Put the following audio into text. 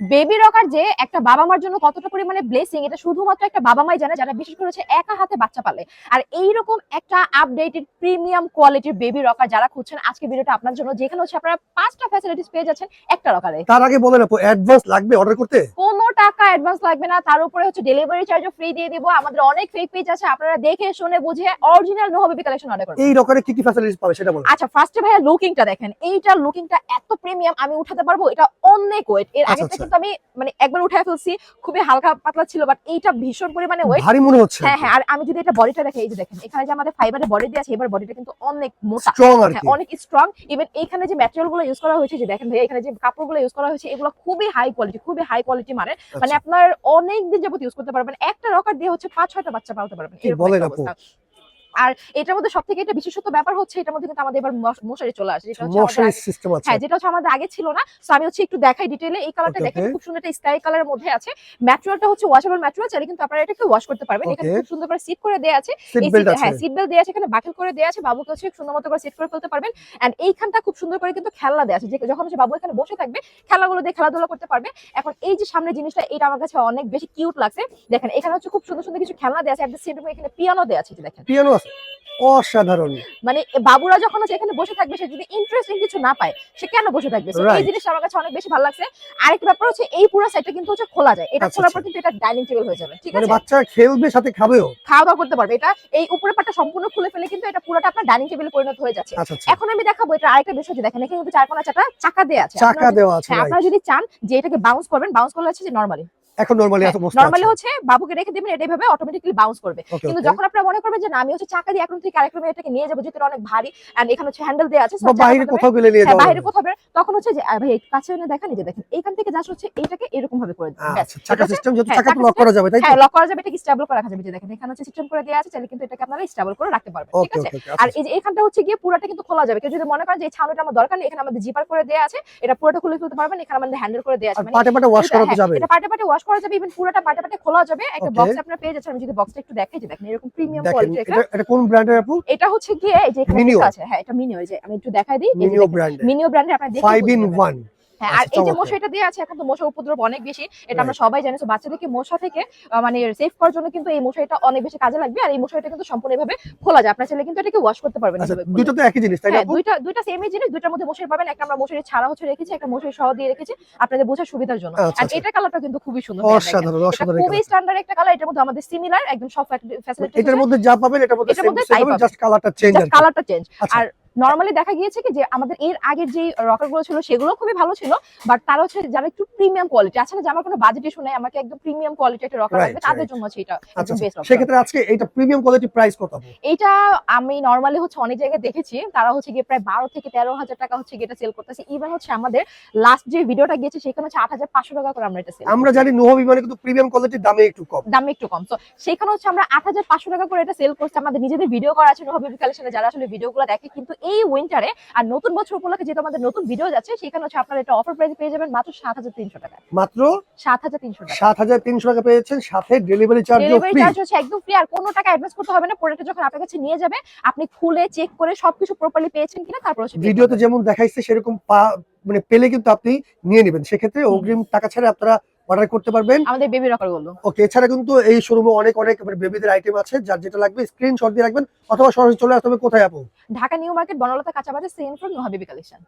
Baby rocker যে একটা বাবা মার জন্য কতটা পরিমাণে ব্লেসিং এটা শুধুমাত্র একটা বাবা মাই জানে যারা বিশেষ করে হচ্ছে একা হাতে বাচ্চা পালে। আর এইরকম একটা আপডেটেড প্রিমিয়াম কোয়ালিটির বেবি রকার যারা খুঁজছেন আজকে ভিডিওটা আপনার জন্য যেখানে হচ্ছে আপনারা পাঁচটা ফ্যাসিলিটিস পেয়ে যাচ্ছেন একটা রকারে তার আগে বলেন রাখো অ্যাডভান্স লাগবে অর্ডার করতে? কোনো টাকা অ্যাডভান্স লাগবে না তার উপরে হচ্ছে ডেলিভারি চার্জও ফ্রি দিয়ে দিব। আমাদের অনেক ফেক পেজ আছে আপনারা দেখে শুনে বুঝে অরিজিনাল নো বেবি কালেকশন অর্ডার করবেন এই রকারে কি কি ফ্যাসিলিটিস পাবে সেটা বলেন। আচ্ছা ফার্স্টে ভাইয়া লুকিংটা দেখেন। এইটার লুকিংটা এত প্রিমিয়াম আমি উঠাতে পারব? এটা অনেক ওয়েট এর আগে আচ্ছা, কিন্তু আমি মানে একবার উঠায় ফেলছি খুবই হালকা পাতলা ছিল বাট এইটা ভীষণ পরিমাণে ওয়েট ভারী মনে হচ্ছে। হ্যাঁ হ্যাঁ আর আমি যদি এটা বডিটা দেখে এই যে দেখেন এখানে যে আমাদের ফাইবারের বডি দিয়ে আছে এবার বডিটা কিন্তু অনেক মোটা। স্ট্রং আর হ্যাঁ, অনেক স্ট্রং ইভেন এইখানে যে ম্যাটেরিয়ালগুলো ইউজ করা হয়েছে যে দেখেন ভাই এখানে যে কাপড়গুলো ইউজ করা হয়েছে এগুলো খুবই হাই কোয়ালিটি খুবই হাই কোয়ালিটি মানে মানে আচ্ছা, আপনার অনেক দিন যাবত ইউজ করতে পারবেন। একটা রকার দিয়ে হচ্ছে পাঁচ ছয়টা বাচ্চা পালতে পারবেন। বলেন আপু? আর এটার মধ্যে সব থেকে একটা বিশেষত্ব ব্যাপার হচ্ছে এটার মধ্যে কিন্তু আমাদের এবার মশারি চলে আসে যেটা হচ্ছে আগে- হ্যাঁ যেটা হচ্ছে আমাদের আগে ছিল না তো আমি হচ্ছে একটু দেখাই ডিটেইলে এই কালারটা দেখেন খুব সুন্দর একটা স্কাই কালারের মধ্যে আছে। ম্যাটেরিয়ালটা হচ্ছে ওয়াশেবল ম্যাটেরিয়াল চাইলে কিন্তু আপনারা এটাকে ওয়াশ করতে পারবেন। এখানে খুব সুন্দর করে সিট করে দেওয়া আছে। হ্যাঁ সিট বেল্ট দেওয়া আছে এখানে বাকেল করে দেওয়া আছে বাবুকে হচ্ছে সুন্দর মতো করে সেট করে ফেলতে পারবেন। এন্ড এইখানটা খুব সুন্দর করে কিন্তু খেলনা দেওয়া আছে যখন হচ্ছে বাবু এখানে বসে থাকবে খেলাগুলো দিয়ে খেলাধুলা করতে পারবে। এখন এই যে সামনে জিনিসটা এটা আমার কাছে অনেক বেশি কিউট লাগছে। দেখেন এখানে হচ্ছে খুব সুন্দর সুন্দর কিছু খেলনা দেওয়া আছে একটা সেট এখানে পিয়ানো দেওয়া আছে দেখেন। পিয়ানো অসাধারণ। মানে বাবুরা যখন এখানে বসে থাকবে সে যদি ইন্টারেস্টিং কিছু না পায় সে কেন বসে থাকবে? এই. জিনিসটা আমার কাছে অনেক বেশি ভালো লাগছে। আরেকটা ব্যাপার হচ্ছে এই পুরো সেটটা কিন্তু হচ্ছে খোলা যায়। এটা আচ্ছা, খোলার পর আচ্ছা। কিন্তু এটা ডাইনিং টেবিল হয়ে যাবে ঠিক মানে আছে? বাচ্চা খেলবে সাথে খাবেও? খাওয়া দাওয়া করতে পারবে। এটা এই উপরের পাটটা সম্পূর্ণ খুলে ফেলে কিন্তু এটা পুরোটা আপনার ডাইনিং টেবিলে পরিণত হয়ে যাচ্ছে। আচ্ছা এখন আমি দেখাবো এটা আরেকটা বিষয় দেখেন এখানে কিন্তু চার কোনা চাকা দেওয়া আছে। চাকা দেওয়া আছে আপনারা যদি চান যে এটাকে বাউন্স করবেন বাউন্স করলে হচ্ছে যে নরমালি এখন নরমালি এত বস্তু নরমালি হচ্ছে বাবুকে রেখে দিবেন এটা এভাবে অটোমেটিক্যালি বাউন্স করবে। কিন্তু যখন আপনারা মনে করবেন যে না আমি হচ্ছে চাকা দিয়ে এখন থেকে আরেক রুমে এটাকে নিয়ে যাব এটা অনেক ভারী এন্ড এখানে হচ্ছে হ্যান্ডেল দেওয়া আছে বাইরে কোথাও গেলে নিয়ে হ্যাঁ বাইরে কোথাও বের- তখন হচ্ছে যে ভাই কাছে এনে দেখেন এই যে দেখেন এইখান থেকে জাস্ট হচ্ছে এইটাকে এরকম ভাবে করে দিবেন আচ্ছা চাকা সিস্টেম যেহেতু হ্যাঁ, চাকা লক করা যাবে তাই হ্যাঁ লক করা যাবে এটাকে স্টেবল করে রাখা যাবে যে দেখেন এখানে হচ্ছে সিস্টেম করে দেওয়া আছে চাইলে কিন্তু এটাকে আপনারা স্টেবল করে রাখতে পারবেন ঠিক আছে? আর এই যে এখানটা হচ্ছে গিয়ে পুরোটা কিন্তু খোলা যাবে কেউ যদি মনে করেন যে এই ছাউনিটা আমার দরকার নেই এখানে আমাদের জিপার করে দেওয়া আছে এটা পুরোটা খুলে ফেলতে পারবেন এখানে আমাদের হ্যান্ডেল করে দেওয়া আছে মানে পাটে পাটে ওয়াশ করা তো হ্যাঁ, যাবে। এটা পাটে পাটে ওয়াশ করা যাবে ইভেন পুরোটা পাটা পাটে খোলা যাবে। একটা বক্স আপনারা পেয়ে যাচ্ছেন। আমি যদি বক্সটা একটু দেখাই যে দেখেন এরকম প্রিমিয়াম কোয়ালিটি এটা এটা কোন ব্র্যান্ডের আপু? এটা হচ্ছে গিয়ে এই যে এখানে আছে। হ্যাঁ এটা মিনিও এই যে আমি একটু দেখাই দিই। মিনিও ব্র্যান্ড মিনিও ব্র্যান্ডের আপনারা দেখে 5 in 1 হ্যাঁ আর আচ্ছা, এই যে চমৎকার। মশাইটা দিয়ে আছে এখন তো মশার উপদ্রব অনেক বেশি এটা আমরা সবাই জানি। তো বাচ্চাদেরকে মশা থেকে মানে সেভ করার জন্য কিন্তু এই মশাইটা অনেক বেশি কাজে লাগবে আর এই মশাইটা কিন্তু সম্পূর্ণ এভাবে খোলা যায়। আপনার ছেলে কিন্তু এটাকে ওয়াশ করতে পারবেন দুটো তো একই জিনিস তাই না হ্যাঁ দুইটা দুইটা সেমই জিনিস দুইটার মধ্যে মশারি পাবেন। একটা আমরা মশারি ছাড়া হচ্ছে রেখেছি একটা মশারি সহ দিয়ে রেখেছি। আপনাদের বোঝার সুবিধার জন্য। আচ্ছা, আর আচ্ছা। এটা কালারটা কিন্তু খুবই সুন্দর অসাধারণ অসাধারণ খুবই স্ট্যান্ডার্ড একটা কালার এটার মধ্যে আমাদের সিমিলার একদম সব ফ্যাসিলিটি এটার মধ্যে যা পাবেন এটার মধ্যে সেম। জাস্ট কালারটা চেঞ্জ আর কালারটা চেঞ্জ। আর নরমালি দেখা গিয়েছে কি যে আমাদের এর আগের যে রকারগুলো ছিল সেগুলো খুবই ভালো ছিল বাট তারা হচ্ছে যারা একটু প্রিমিয়াম কোয়ালিটি আছে না যে আমার কোনো বাজেট নাই আমাকে একদম প্রিমিয়াম কোয়ালিটি একটা রকার লাগবে তাদের জন্য হচ্ছে এটা আচ্ছা একদম বেস্ট আচ্ছা। সেক্ষেত্রে আজকে এটা প্রিমিয়াম কোয়ালিটি প্রাইস কত এইটা আমি নরমালি হচ্ছে অনেক জায়গায় দেখেছি তারা হচ্ছে গিয়ে প্রায় বারো থেকে তেরো হাজার টাকা হচ্ছে গিয়ে এটা সেল করতেছে। ইভেন হচ্ছে আমাদের লাস্ট যে ভিডিওটা গিয়েছে সেখানে হচ্ছে আট হাজার পাঁচশো টাকা করে আমরা এটা সেল আমরা জানি নোহা বিমানে কিন্তু প্রিমিয়াম কোয়ালিটির দামে একটু কম। দামে একটু কম। তো সেখানে হচ্ছে আমরা আট হাজার পাঁচশো টাকা করে এটা সেল করছি। আমাদের নিজেদের ভিডিও করা আছে নহবি কালেকশনে যারা আসলে ভিডিওগুলো দেখে কিন্তু এই উইন্টারে আর নতুন বছর উপলক্ষে যেহেতু আমাদের নতুন ভিডিও যাচ্ছে সেখানে হচ্ছে আপনারা এটা অফার প্রাইসে পেয়ে যাবেন মাত্র সাত হাজার তিনশো টাকা মাত্র? সাত হাজার তিনশো টাকা সাত হাজার তিনশো টাকা পেয়েছেন সাথে ডেলিভারি চার্জও ডেলিভারি চার্জ হচ্ছে একদম ফ্রি আর কোনো টাকা অ্যাডভান্স করতে হবে না প্রোডাক্টটা যখন আপনার কাছে নিয়ে যাবে আপনি খুলে চেক করে সবকিছু প্রপারলি পেয়েছেন কিনা তারপর ভিডিওতে যেমন দেখাইছে সেরকম পা- মানে পেলে কিন্তু আপনি নিয়ে নেবেন। সেক্ষেত্রে অগ্রিম টাকা ছাড়া আপনারা অর্ডার করতে পারবেন। আমাদের বেবি রকারগুলো ওকে এছাড়া কিন্তু এই শোরুমে অনেক অনেক মানে বেবিদের আইটেম আছে যার যেটা লাগবে স্ক্রিনশট দিয়ে রাখবেন অথবা সরাসরি চলে আসতে হবে কোথায় আপু? ঢাকা নিউ মার্কেট বনলতা কাঁচাবাজার ফ্রম নোহা বেবি কালেকশন